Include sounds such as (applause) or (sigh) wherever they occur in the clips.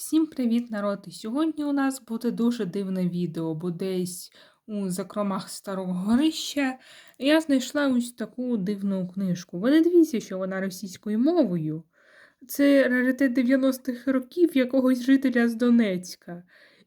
Всім привіт, народ! І сьогодні у нас буде дуже дивне відео, бо десь у закромах старого горища я знайшла ось таку дивну книжку. Ви не дивіться, що вона російською мовою. Це раритет 90-х років якогось жителя з Донецька.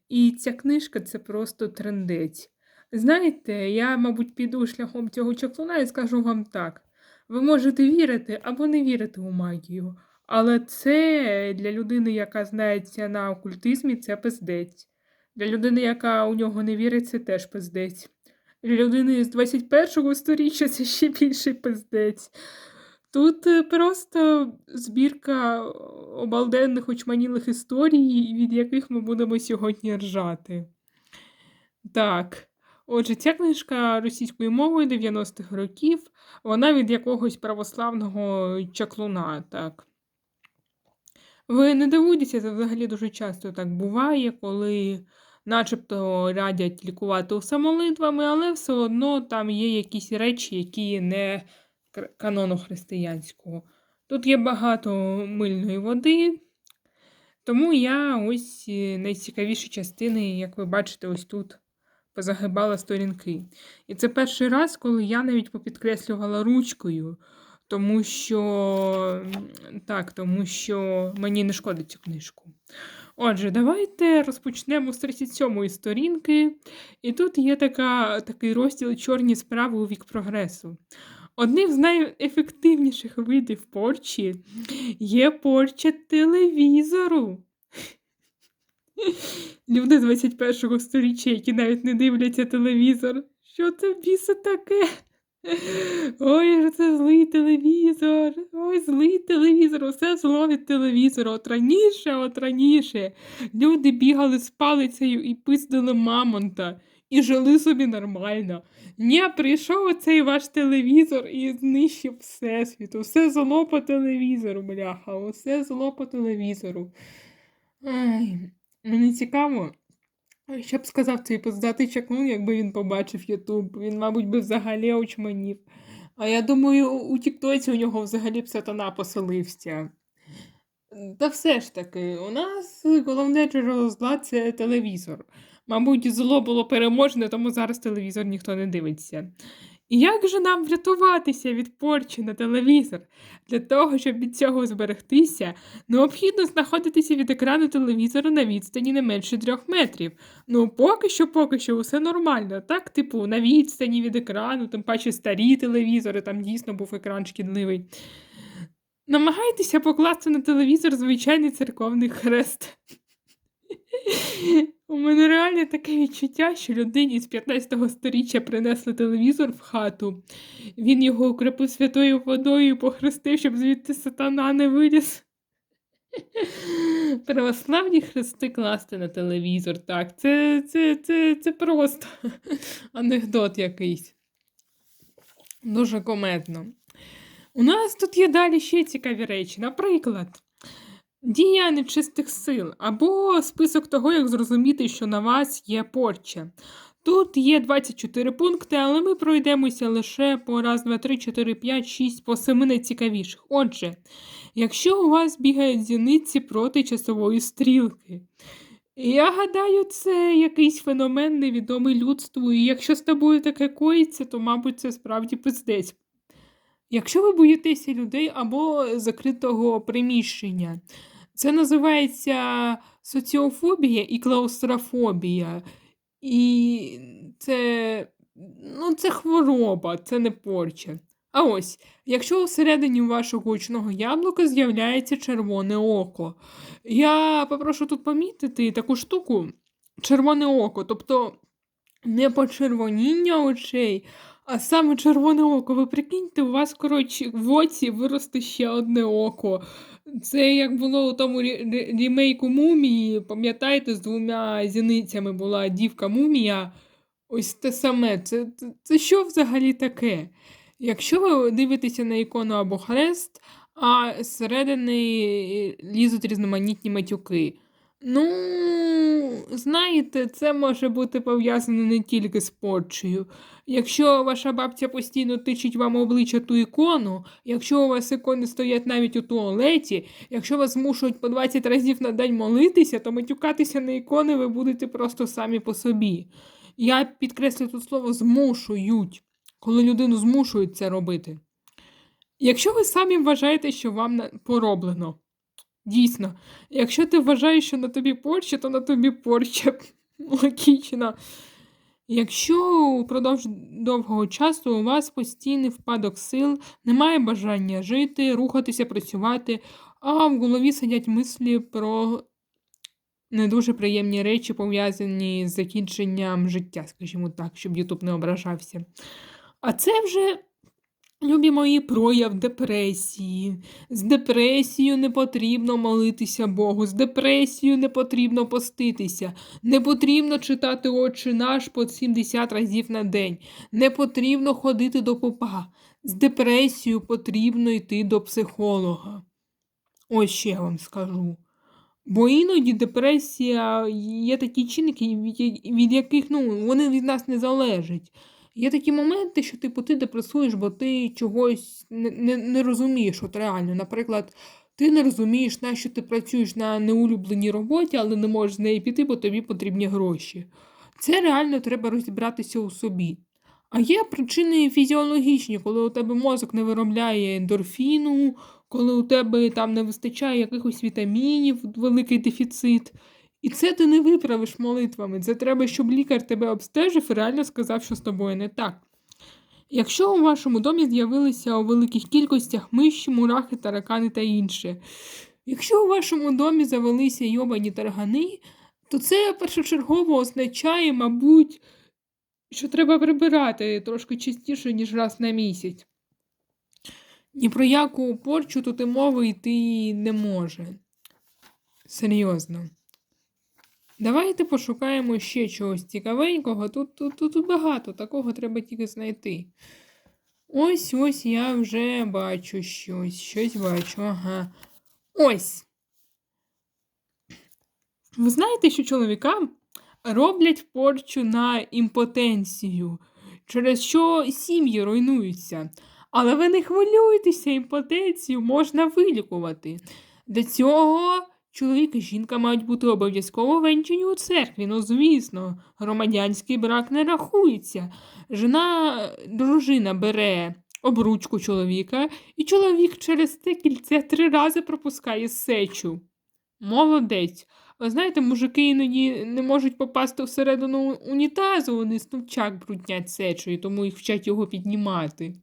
І ця книжка це просто трендець. Знаєте, я, мабуть, піду шляхом цього чаклуна і скажу вам так: ви можете вірити або не вірити у магію. Але це для людини, яка знається на окультизмі, це пиздець. Для людини, яка у нього не вірить, це теж пиздець. Для людини з 21-го сторіччя це ще більший пиздець. Тут е, просто збірка обалденних очманілих історій, від яких ми будемо сьогодні ржати. Так. Отже, ця книжка російською мовою 90-х років, вона від якогось православного чаклуна, так. Ви не дивуйтеся, це взагалі дуже часто так буває, коли начебто радять лікувати усе молитвами, але все одно там є якісь речі, які не канону християнського. Тут є багато мильної води, тому я ось е, найцікавіші частини, як ви бачите, ось тут позагибала сторінки. І це перший раз, коли я навіть попідкреслювала ручкою. Тому що так, тому що мені не шкодить цю книжку. Отже, давайте розпочнемо з 37-ї сторінки. І тут є така, такий розділ чорні справи у вік прогресу. Одним з найефективніших видів порчі є порча телевізору. Люди 21-го сторіччя, які навіть не дивляться телевізор. Що це біса таке? Ой, це злий телевізор. Ой, злий телевізор, усе зло від телевізора. От раніше, от раніше. Люди бігали з палицею і пиздили мамонта. І жили собі нормально. Ні, прийшов оцей ваш телевізор і знищив всесвіт. Усе зло по телевізору, бляха, усе зло по телевізору. Ай, мені цікаво, що б сказав цей пиздатий чаклун, якби він побачив Ютуб. Він, мабуть, би взагалі очманів. А я думаю, у Тіктоці у нього взагалі б сатана поселився. Та все ж таки, у нас головне джерело зла це телевізор. Мабуть, зло було переможне, тому зараз телевізор ніхто не дивиться. Як же нам врятуватися від порчі на телевізор? Для того, щоб від цього зберегтися, необхідно знаходитися від екрану телевізора на відстані не менше трьох метрів. Ну, поки що, поки що, усе нормально. Так, типу, на відстані від екрану, тим паче старі телевізори, там дійсно був екран шкідливий. Намагайтеся покласти на телевізор звичайний церковний хрест. (laughs) У мене реально таке відчуття, що людині з 15-го сторіччя принесли телевізор в хату. Він його укріпив святою водою і похрестив, щоб звідти сатана не виліз. (laughs) Православні хрести класти на телевізор. Так, це, це, це, це просто (laughs) анекдот якийсь. Дуже кометно. У нас тут є далі ще цікаві речі. Наприклад, дія нечистих сил або список того, як зрозуміти, що на вас є порча. Тут є 24 пункти, але ми пройдемося лише по раз, два, три, чотири, п'ять, шість, по семи найцікавіших. Отже, якщо у вас бігають зіниці проти часової стрілки, я гадаю, це якийсь феномен невідомий людству, і якщо з тобою таке коїться, то, мабуть, це справді пиздець. Якщо ви боїтеся людей або закритого приміщення, це називається соціофобія і клаустрофобія. І це, ну, це хвороба, це не порча. А ось, якщо всередині вашого очного яблука з'являється червоне око, я попрошу тут помітити таку штуку червоне око, тобто не почервоніння очей, а саме червоне око. Ви прикиньте, у вас, коротше, в оці виросте ще одне око. Це як було у тому рі- рі- рімейку мумії, пам'ятаєте, з двома зіницями була дівка мумія. Ось те саме. Це, це, це що взагалі таке? Якщо ви дивитеся на ікону або хрест, а зсередини лізуть різноманітні матюки. Ну, знаєте, це може бути пов'язано не тільки з порчею. Якщо ваша бабця постійно тичить вам обличчя ту ікону, якщо у вас ікони стоять навіть у туалеті, якщо вас змушують по 20 разів на день молитися, то матюкатися на ікони ви будете просто самі по собі. Я підкреслю тут слово змушують, коли людину змушують це робити. Якщо ви самі вважаєте, що вам пороблено, дійсно, якщо ти вважаєш, що на тобі порча, то на тобі порча. (laughs) Логічно. Якщо упродовж довгого часу у вас постійний впадок сил, немає бажання жити, рухатися, працювати, а в голові сидять мислі про не дуже приємні речі, пов'язані з закінченням життя, скажімо так, щоб Ютуб не ображався. А це вже, любі мої, прояв депресії. З депресією не потрібно молитися Богу, з депресією не потрібно поститися, не потрібно читати «Отче наш» по 70 разів на день, не потрібно ходити до попа. З депресією потрібно йти до психолога. Ось ще я вам скажу. Бо іноді депресія є такі чинники, від яких ну, вони від нас не залежать. Є такі моменти, що типу, ти депресуєш, бо ти чогось не, не, не розумієш от реально. Наприклад, ти не розумієш, на що ти працюєш на неулюбленій роботі, але не можеш з неї піти, бо тобі потрібні гроші. Це реально треба розібратися у собі. А є причини фізіологічні, коли у тебе мозок не виробляє ендорфіну, коли у тебе там не вистачає якихось вітамінів, великий дефіцит. І це ти не виправиш молитвами. Це треба, щоб лікар тебе обстежив і реально сказав, що з тобою не так. Якщо у вашому домі з'явилися у великих кількостях миші, мурахи, таракани та інше, якщо у вашому домі завелися йобані таргани, то це першочергово означає, мабуть, що треба прибирати трошки частіше, ніж раз на місяць. Ні про яку порчу тут і мови йти не може. Серйозно. Давайте пошукаємо ще чогось цікавенького. Тут, тут, тут, багато, такого треба тільки знайти. Ось ось я вже бачу щось. Щось бачу, ага. Ось. Ви знаєте, що чоловікам роблять порчу на імпотенцію, через що сім'ї руйнуються. Але ви не хвилюйтеся, імпотенцію можна вилікувати. Для цього чоловік і жінка мають бути обов'язково венчені у церкві. Ну, звісно, громадянський брак не рахується. Жена, дружина бере обручку чоловіка, і чоловік через це кільце три рази пропускає сечу. Молодець. Ви знаєте, мужики іноді не можуть попасти всередину унітазу, вони стовчак бруднять сечою, тому їх вчать його піднімати.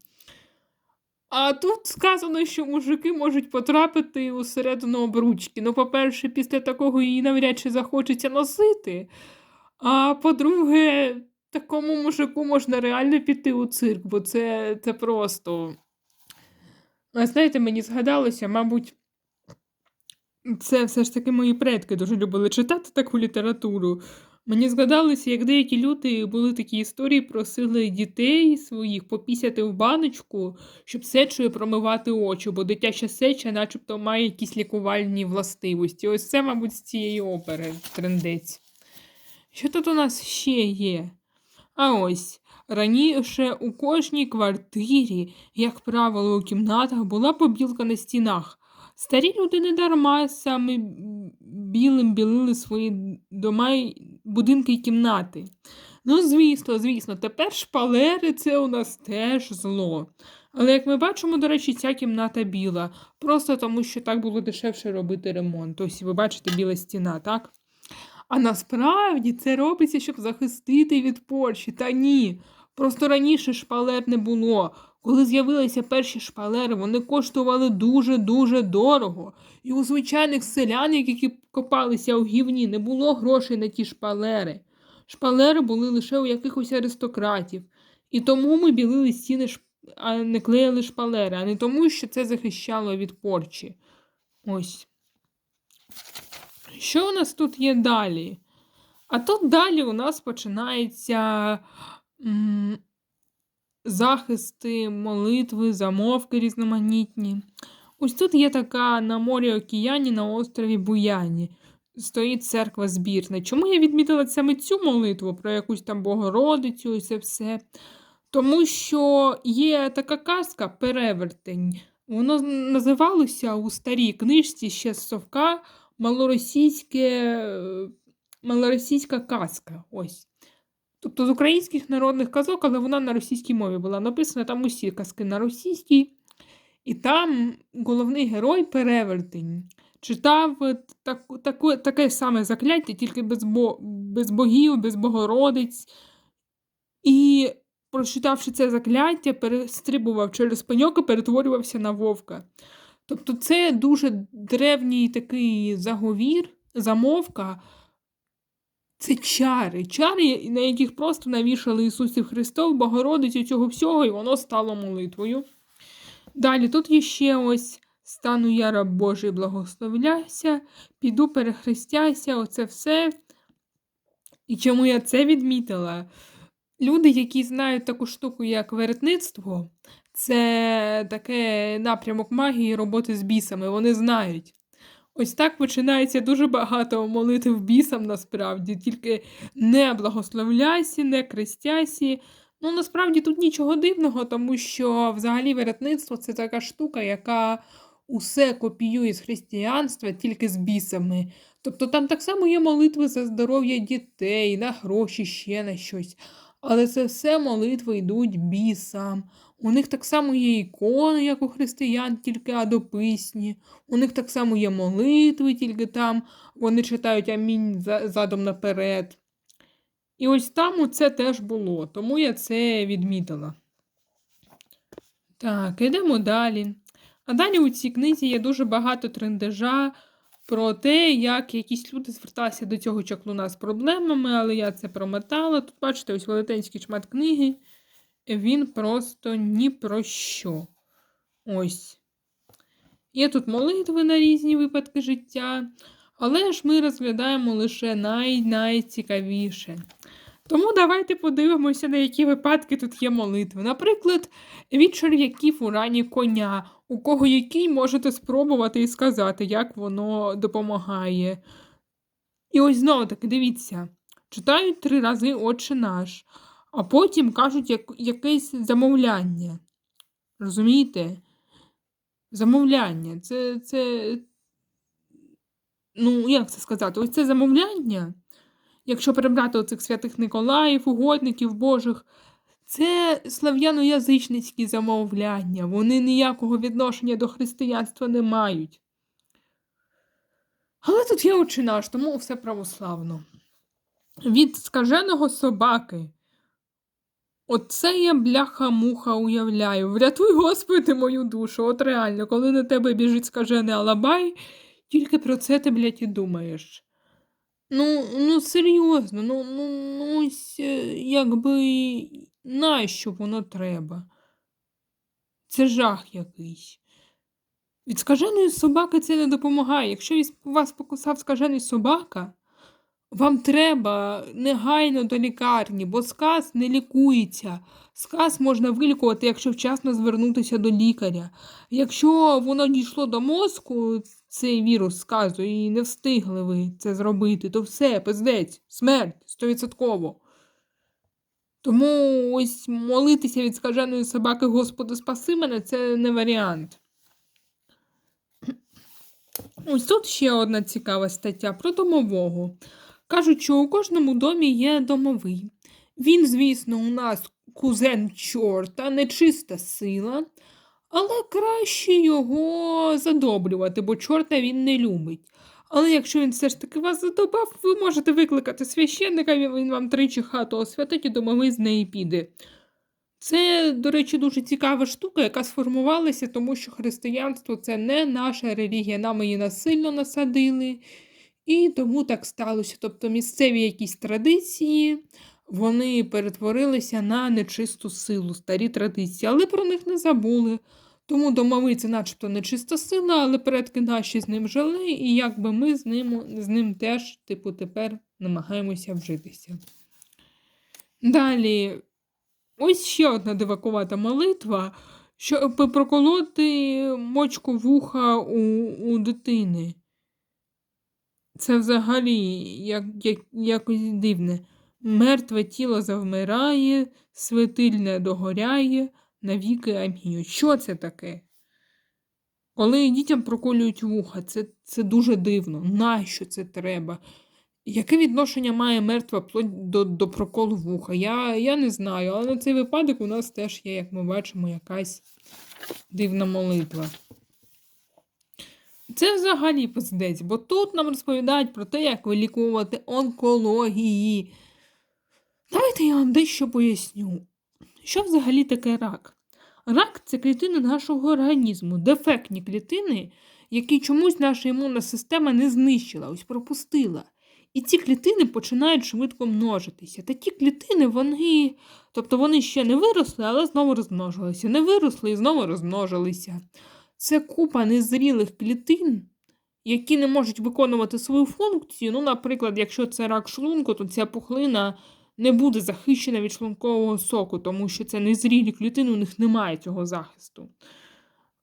А тут сказано, що мужики можуть потрапити усередину обручки. Ну, по-перше, після такого її навряд чи захочеться носити. А по-друге, такому мужику можна реально піти у цирк, бо це, це просто. А знаєте, мені згадалося, мабуть, це все ж таки мої предки дуже любили читати таку літературу. Мені згадалося, як деякі люди були такі історії, просили дітей своїх попісяти в баночку, щоб сечою промивати очі, бо дитяча сеча, начебто, має якісь лікувальні властивості. Ось це, мабуть, з цієї опери трендець. Що тут у нас ще є? А ось. Раніше у кожній квартирі, як правило, у кімнатах була побілка на стінах. Старі люди не дарма саме білим білили свої дома, будинки й кімнати. Ну, звісно, звісно, тепер шпалери це у нас теж зло. Але як ми бачимо, до речі, ця кімната біла, просто тому що так було дешевше робити ремонт. Ось ви бачите біла стіна, так? А насправді це робиться, щоб захистити від порчі. Та ні. Просто раніше шпалер не було. Коли з'явилися перші шпалери, вони коштували дуже-дуже дорого. І у звичайних селян, які копалися у гівні, не було грошей на ті шпалери. Шпалери були лише у якихось аристократів. І тому ми білили стіни, а не клеїли шпалери, а не тому, що це захищало від порчі. Ось. Що у нас тут є далі? А тут далі у нас починається захисти, молитви, замовки різноманітні. Ось тут є така на морі океані на острові Буяні. стоїть церква збірна. Чому я відмітила саме цю молитву про якусь там Богородицю і це все? Тому що є така казка перевертень. Воно називалося у старій книжці ще з совка малоросійське, малоросійська казка. Ось. Тобто з українських народних казок, але вона на російській мові була написана, там усі казки на російській. І там головний герой перевертень читав так, так, таке саме закляття, тільки без, бо, без богів, без богородиць. І, прочитавши це закляття, перестрибував через пеньок і перетворювався на вовка. Тобто, це дуже древній такий заговір, замовка. Це чари, чари, на яких просто навішали Ісусів Христов, Богородицю цього всього, і воно стало молитвою. Далі тут є ще ось стану я раб Божий, благословляйся, піду перехрестяйся, оце все. І чому я це відмітила? Люди, які знають таку штуку, як веретництво, це таке напрямок магії роботи з бісами, вони знають. Ось так починається дуже багато молитв бісам насправді, тільки не благословляйся, не крестяйся. Ну, насправді тут нічого дивного, тому що взагалі веретництво це така штука, яка усе копіює з християнства тільки з бісами. Тобто там так само є молитви за здоров'я дітей, на гроші, ще на щось. Але це все молитви йдуть бісам. У них так само є ікони, як у християн, тільки адописні. У них так само є молитви, тільки там вони читають амінь задом наперед. І ось там це теж було, тому я це відмітила. Так, йдемо далі. А далі у цій книзі є дуже багато трендежа про те, як якісь люди зверталися до цього чаклуна з проблемами, але я це промотала. Тут, бачите, ось велетенський шмат книги. Він просто ні про що. Ось. Є тут молитви на різні випадки життя, але ж ми розглядаємо лише най-найцікавіше. Тому давайте подивимося, на які випадки тут є молитви. Наприклад, від черв'яків у рані коня, у кого який можете спробувати і сказати, як воно допомагає. І ось знову таки, дивіться, читають три рази Отче наш, а потім кажуть як, якесь замовляння. Розумієте? Замовляння. Це, це, ну, як це сказати? Ось це замовляння. Якщо перебрати оцих святих Николаїв, угодників Божих, це слав'яно-язичницькі замовляння, вони ніякого відношення до християнства не мають. Але тут є очі наш, тому все православно. Від скаженого собаки. Оце я бляха-муха уявляю. Врятуй, Господи, мою душу. От реально, коли на тебе біжить скажений Алабай, тільки про це ти, блядь, і думаєш. Ну, ну серйозно, ну, ну, ну ось е, якби нащо воно треба? Це жах якийсь. Від скаженої собаки це не допомагає. Якщо вас покусав скажений собака, вам треба негайно до лікарні, бо сказ не лікується. Сказ можна вилікувати, якщо вчасно звернутися до лікаря. Якщо воно дійшло до мозку, цей вірус сказу, і не встигли ви це зробити, то все, пиздець, смерть, стовідсотково. Тому ось молитися від скаженої собаки Господи, спаси мене це не варіант. Ось тут ще одна цікава стаття про домового. Кажуть, що у кожному домі є домовий. Він, звісно, у нас кузен чорта, нечиста сила, але краще його задобрювати, бо чорта він не любить. Але якщо він все ж таки вас задобав, ви можете викликати священника, він вам тричі хату освятить і домовий з неї піде. Це, до речі, дуже цікава штука, яка сформувалася, тому що християнство це не наша релігія, нам її насильно насадили. І тому так сталося. Тобто місцеві якісь традиції вони перетворилися на нечисту силу, старі традиції, але про них не забули. Тому домовий це начебто нечиста сила, але предки наші з ним жили, і якби ми з ним з ним теж, типу, тепер намагаємося вжитися. Далі, ось ще одна дивакувата молитва, щоб проколоти мочку вуха у, у дитини. Це взагалі як, як, якось дивне. Мертве тіло завмирає, світиль не догоряє, навіки амінь. Що це таке? Коли дітям проколюють вуха, це, це дуже дивно. Нащо це треба? Яке відношення має мертва плоть до, до проколу вуха? Я, я не знаю, але на цей випадок у нас теж є, як ми бачимо, якась дивна молитва. Це взагалі пиздець, бо тут нам розповідають про те, як вилікувати онкології. Давайте я вам дещо поясню. Що взагалі таке рак? Рак це клітини нашого організму, дефектні клітини, які чомусь наша імунна система не знищила, ось пропустила. І ці клітини починають швидко множитися. Такі клітини, вони, тобто вони ще не виросли, але знову розмножилися. Не виросли і знову розмножилися. Це купа незрілих клітин, які не можуть виконувати свою функцію. Ну, наприклад, якщо це рак шлунку, то ця пухлина не буде захищена від шлункового соку, тому що це незрілі клітини, у них немає цього захисту.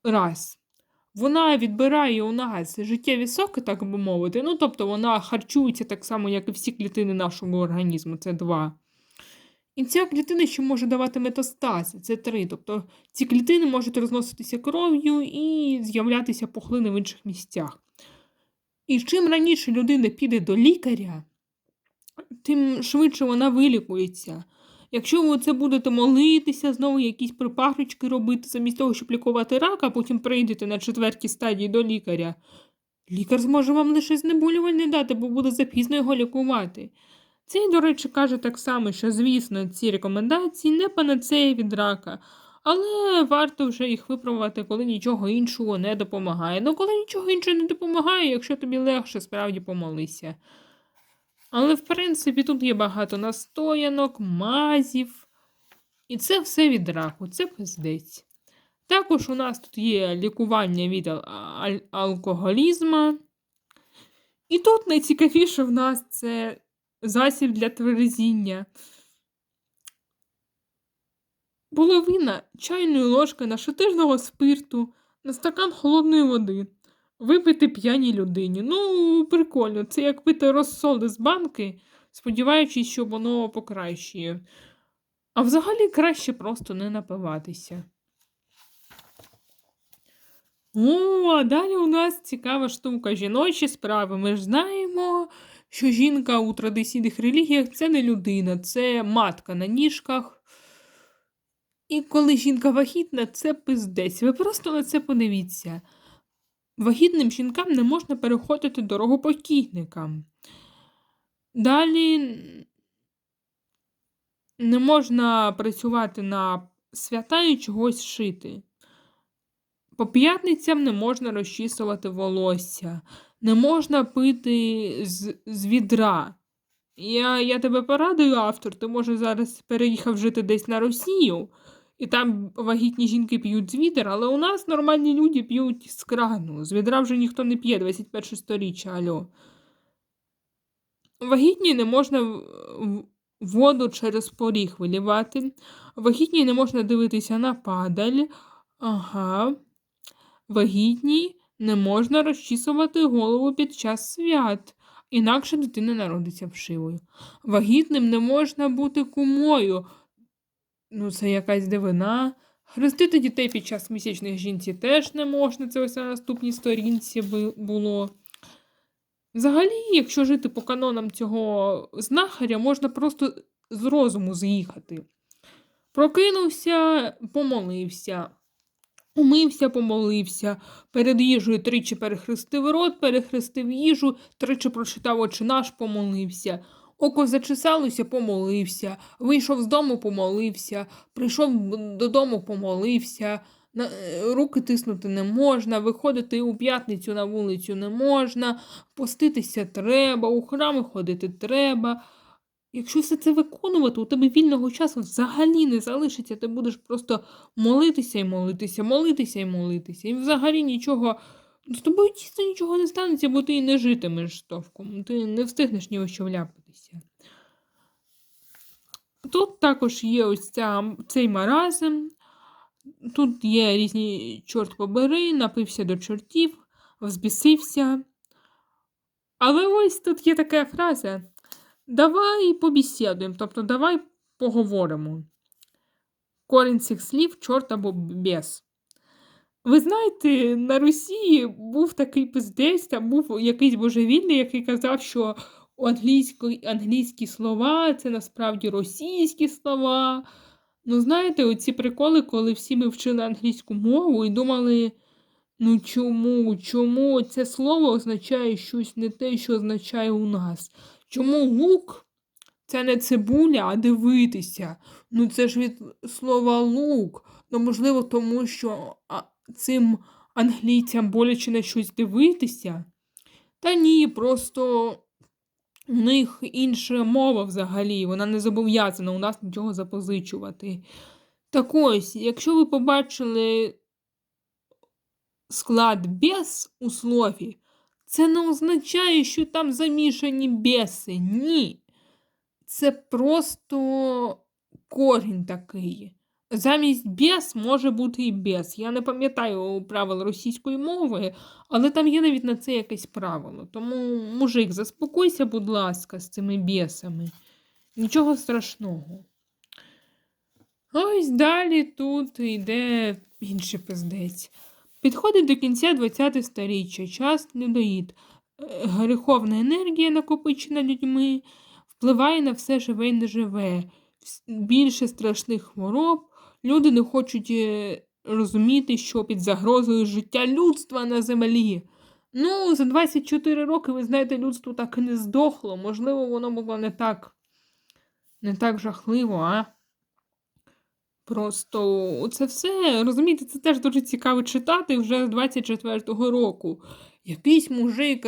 Раз. Вона відбирає у нас життєві соки, так би мовити. Ну, тобто вона харчується так само, як і всі клітини нашого організму. Це два. І ця клітина ще може давати метастази, це три. Тобто ці клітини можуть розноситися кров'ю і з'являтися пухлини в інших місцях. І чим раніше людина піде до лікаря, тим швидше вона вилікується. Якщо ви це будете молитися, знову якісь припарочки робити, замість того, щоб лікувати рак, а потім прийдете на четвертій стадії до лікаря, лікар зможе вам лише знеболювальне дати, бо буде запізно його лікувати. Цей, до речі, каже так само, що, звісно, ці рекомендації не панацея від рака, але варто вже їх випробувати, коли нічого іншого не допомагає. Ну, коли нічого іншого не допомагає, якщо тобі легше, справді помолися. Але, в принципі, тут є багато настоянок, мазів. І це все від раку, це пиздець. Також у нас тут є лікування від алкоголізму. І тут найцікавіше в нас це засіб для тверезіння. Половина чайної ложки нашатижного спирту на стакан холодної води. Випити п'яній людині. Ну, прикольно, це як пити розсол із банки, сподіваючись, що воно покращує. А взагалі краще просто не напиватися. О, а далі у нас цікава штука жіночі справи. Ми ж знаємо, що жінка у традиційних релігіях це не людина, це матка на ніжках. І коли жінка вагітна, це пиздець. Ви просто на це подивіться. Вагітним жінкам не можна переходити дорогу покійникам. Далі не можна працювати на свята і чогось шити. По п'ятницям не можна розчісувати волосся, не можна пити з, з відра. Я, я тебе порадую, автор, ти може зараз переїхав жити десь на Росію, і там вагітні жінки п'ють з відер, але у нас нормальні люди п'ють з крану. З відра вже ніхто не п'є 21 сторіччя, альо. Вагітні не можна воду через поріг вилівати. Вагітні не можна дивитися на падаль. Ага. Вагітній не можна розчісувати голову під час свят, інакше дитина народиться вшивою. Вагітним не можна бути кумою. Ну, це якась дивина. Хрестити дітей під час місячних жінці теж не можна, це ось на наступній сторінці було. Взагалі, якщо жити по канонам цього знахаря, можна просто з розуму з'їхати. Прокинувся, помолився. Умився, помолився, перед їжею тричі перехрестив рот, перехрестив їжу, тричі прочитав очі наш, помолився. Око зачесалося, помолився, вийшов з дому, помолився, прийшов додому, помолився. Е, руки тиснути не можна, виходити у п'ятницю на вулицю не можна, поститися треба, у храми ходити треба. Якщо все це виконувати, у тебе вільного часу взагалі не залишиться, ти будеш просто молитися і молитися, молитися і молитися. І взагалі нічого. З тобою дійсно нічого не станеться, бо ти і не житимеш товком. Ти не встигнеш ні що вляпатися. Тут також є ось ця, цей маразм. Тут є різні чорт побери, напився до чортів, взбісився. Але ось тут є така фраза: давай побесідуємо, тобто давай поговоримо. Корінь цих слів чорт або бес. Ви знаєте, на Росії був такий пиздець, там був якийсь божевільний, який казав, що англійські слова це насправді російські слова. Ну, знаєте, оці приколи, коли всі ми вчили англійську мову і думали, ну чому, чому це слово означає щось не те, що означає у нас? Чому лук це не цибуля, а дивитися? Ну це ж від слова лук. Ну, можливо, тому що цим англійцям боляче на щось дивитися. Та ні, просто у них інша мова взагалі, вона не зобов'язана у нас нічого запозичувати. Так ось, якщо ви побачили склад без у слові, це не означає, що там замішані беси. Ні. Це просто корінь такий. Замість без може бути і без. Я не пам'ятаю правил російської мови, але там є навіть на це якесь правило. Тому, мужик, заспокойся, будь ласка, з цими бісами. Нічого страшного. Ось далі тут йде інший пиздець. Підходить до кінця 20 сторіччя, час людоїд. Е, Греховна енергія, накопичена людьми, впливає на все живе і неживе. Більше страшних хвороб. Люди не хочуть е, розуміти, що під загрозою життя людства на землі. Ну, за 24 роки, ви знаєте, людство так і не здохло. Можливо, воно було не так, не так жахливо, а? Просто це все, розумієте, це теж дуже цікаво читати вже з 24-го року. Якийсь мужик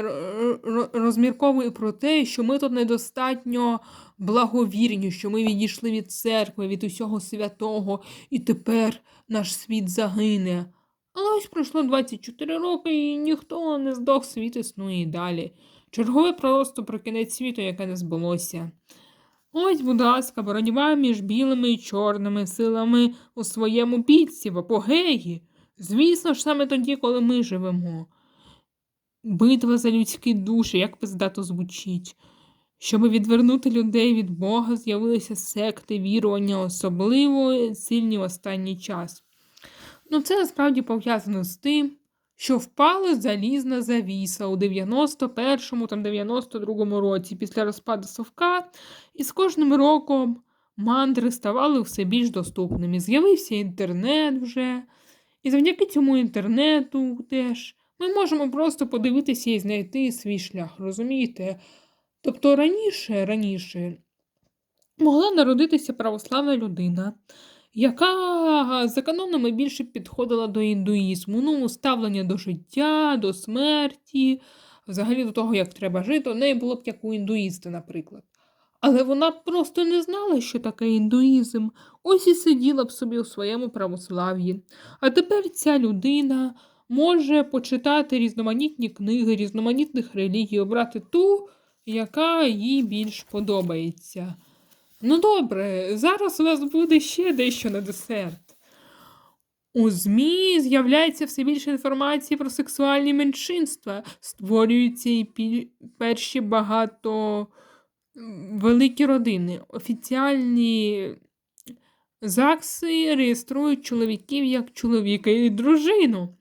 розмірковує про те, що ми тут недостатньо благовірні, що ми відійшли від церкви, від усього святого, і тепер наш світ загине. Але ось пройшло 24 роки, і ніхто не здох, світ існує і далі. Чергове просто про кінець світу, яке не збулося. Ось, будь ласка, боротьба між білими і чорними силами у своєму піці, в апогеї. Звісно ж, саме тоді, коли ми живемо. Битва за людські душі, як пиздато звучить. Щоб відвернути людей від Бога, з'явилися секти, вірування, особливо сильні в останній час. Ну, це насправді пов'язано з тим, що впала залізна завіса у 91-му там 92-му році після розпаду Совка, і з кожним роком мандри ставали все більш доступними. З'явився інтернет вже. І завдяки цьому інтернету теж ми можемо просто подивитися і знайти свій шлях, розумієте? Тобто раніше, раніше могла народитися православна людина, яка за канонами більше підходила до індуїзму, ну, ставлення до життя, до смерті, взагалі до того, як треба жити, у неї було б як у індуїста, наприклад. Але вона просто не знала, що таке індуїзм. Ось і сиділа б собі у своєму православ'ї. А тепер ця людина може почитати різноманітні книги різноманітних релігій, обрати ту, яка їй більш подобається. Ну добре, зараз у нас буде ще дещо на десерт. У ЗМІ з'являється все більше інформації про сексуальні меншинства, створюються і перші багато великі родини. Офіціальні ЗАГСи реєструють чоловіків як чоловіка і дружину.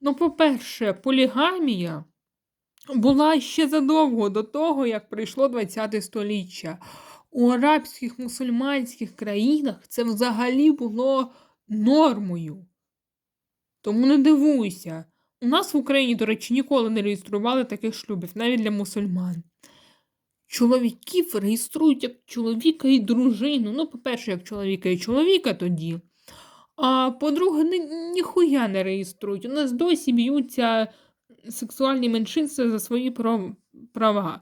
Ну, по-перше, полігамія була ще задовго до того, як прийшло ХХ століття. У арабських мусульманських країнах це взагалі було нормою. Тому не дивуйся. У нас в Україні, до речі, ніколи не реєстрували таких шлюбів, навіть для мусульман. Чоловіків реєструють як чоловіка і дружину. Ну, по-перше, як чоловіка і чоловіка тоді. А по-друге, ні, ніхуя не реєструють. У нас досі б'ються сексуальні меншинства за свої права.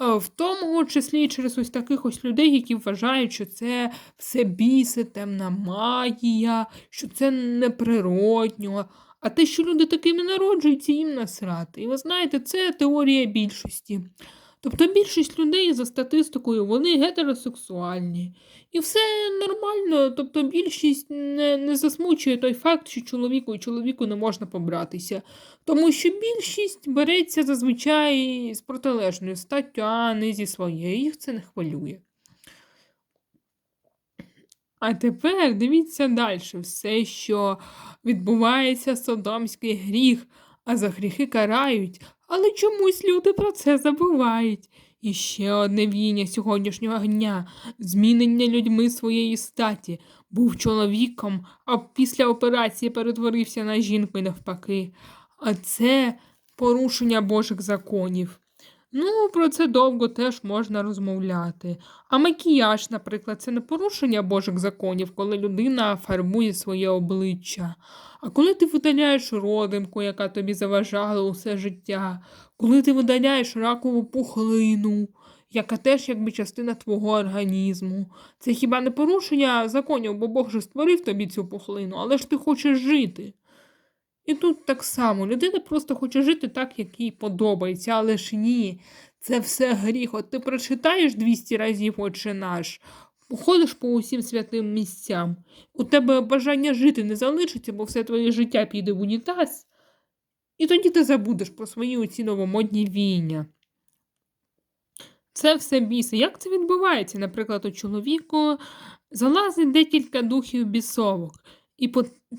Е, В тому числі через ось таких ось людей, які вважають, що це все біси, темна магія, що це неприродньо. А те, що люди такими народжуються, їм насрати. І ви знаєте, це теорія більшості. Тобто більшість людей за статистикою вони гетеросексуальні. І все нормально. Тобто більшість не, не засмучує той факт, що чоловіку і чоловіку не можна побратися. Тому що більшість береться зазвичай з протилежною статтю, а не зі своєю. Їх це не хвилює. А тепер дивіться далі. Все, що відбувається, содомський гріх, а за гріхи карають, але чомусь люди про це забувають. І ще одне війня сьогоднішнього дня змінення людьми своєї статі. Був чоловіком, а після операції перетворився на жінку і навпаки. А це порушення Божих законів. Ну, про це довго теж можна розмовляти. А макіяж, наприклад, це не порушення Божих законів, коли людина фарбує своє обличчя. А коли ти видаляєш родинку, яка тобі заважала усе життя, коли ти видаляєш ракову пухлину, яка теж якби частина твого організму, це хіба не порушення законів, бо Бог же створив тобі цю пухлину, але ж ти хочеш жити. І тут так само людина просто хоче жити так, як їй подобається, але ж ні, це все гріх. От ти прочитаєш 200 разів «Отче наш, ходиш по усім святим місцям, у тебе бажання жити не залишиться, бо все твоє життя піде в унітаз, і тоді ти забудеш про свої оці новомодні війня. Це все біси. Як це відбувається? Наприклад, у чоловіку залазить декілька духів бісовок, і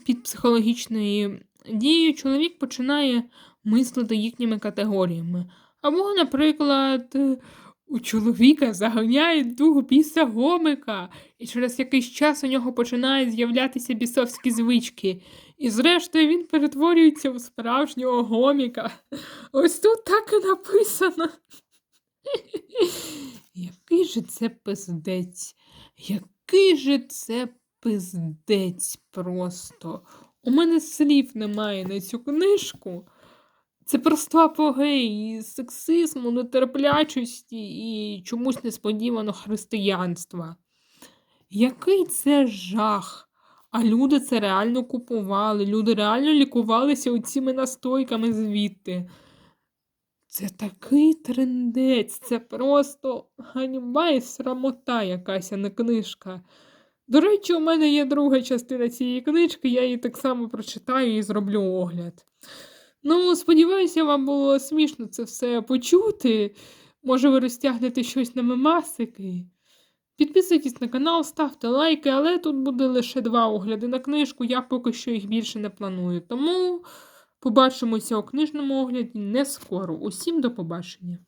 під психологічною дією чоловік починає мислити їхніми категоріями. Або, наприклад, у чоловіка заганяють дух біса гомика, і через якийсь час у нього починають з'являтися бісовські звички. І зрештою він перетворюється в справжнього гоміка. Ось тут так і написано. (laughs) Який же це пиздець? Який же це пиздець просто? У мене слів немає на цю книжку. Це просто апогей сексизму, нетерплячості і чомусь несподівано християнства. Який це жах? А люди це реально купували, люди реально лікувалися оціми настойками звідти. Це такий трендець, це просто ганьба і срамота якась, а не книжка. До речі, у мене є друга частина цієї книжки, я її так само прочитаю і зроблю огляд. Ну, сподіваюся, вам було смішно це все почути. Може, ви розтягнете щось на мемасики. Підписуйтесь на канал, ставте лайки, але тут буде лише два огляди на книжку, я поки що їх більше не планую. Тому побачимося у книжному огляді не скоро. Усім до побачення!